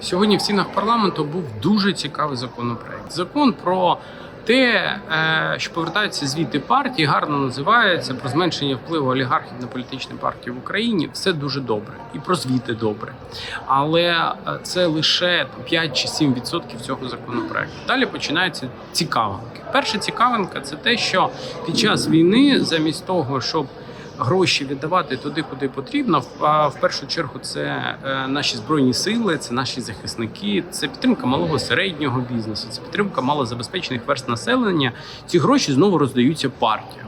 Сьогодні в стінах парламенту був дуже цікавий законопроект. Закон про те, е, що повертаються звіти партії, гарно називається про зменшення впливу олігархів на політичні партії в Україні. Все дуже добре, і про звіти добре. Але е, це лише 5 чи 7% цього законопроекту. Далі починаються цікавинки. Перша цікавинка це те, що під час війни, замість того, щоб гроші віддавати туди, куди потрібно. А В першу чергу це е, наші збройні сили, це наші захисники, це підтримка малого середнього бізнесу, це підтримка малозабезпечених верст населення. Ці гроші знову роздаються партіям.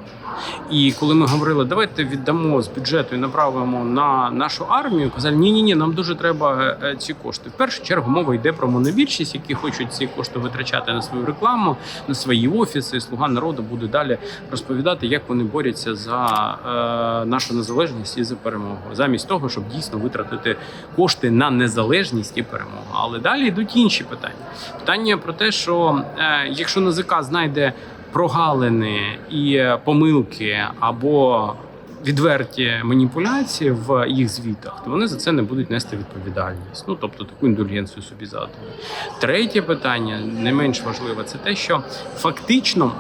І коли ми говорили, давайте віддамо з бюджету і направимо на нашу армію, казали, ні, ні, ні, нам дуже треба е, е, ці кошти. В першу чергу мова йде про монобільшість, які хочуть ці кошти витрачати на свою рекламу, на свої офіси. Слуга народу буде далі розповідати, як вони борються за е, нашу незалежність і за перемогу, замість того, щоб дійсно витратити кошти на незалежність і перемогу. Але далі йдуть інші питання. Питання про те, що е, якщо НАЗК знайде прогалини і е, помилки або відверті маніпуляції в їх звітах, то вони за це не будуть нести відповідальність. Ну тобто таку індульгенцію собі задали. Третє питання, не менш важливе, це те, що фактично.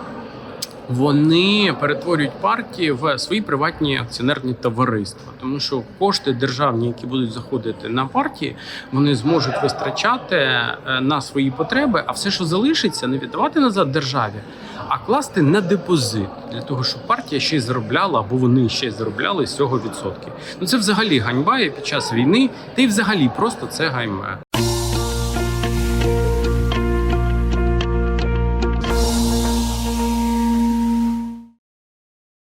Вони перетворюють партії в свої приватні акціонерні товариства, тому що кошти державні, які будуть заходити на партії, вони зможуть витрачати е, на свої потреби, а все, що залишиться, не віддавати назад державі, а класти на депозит для того, щоб партія ще й заробляла або вони ще й заробляли з цього відсотки. Ну це взагалі ганьба і під час війни, та й взагалі просто це ганьба.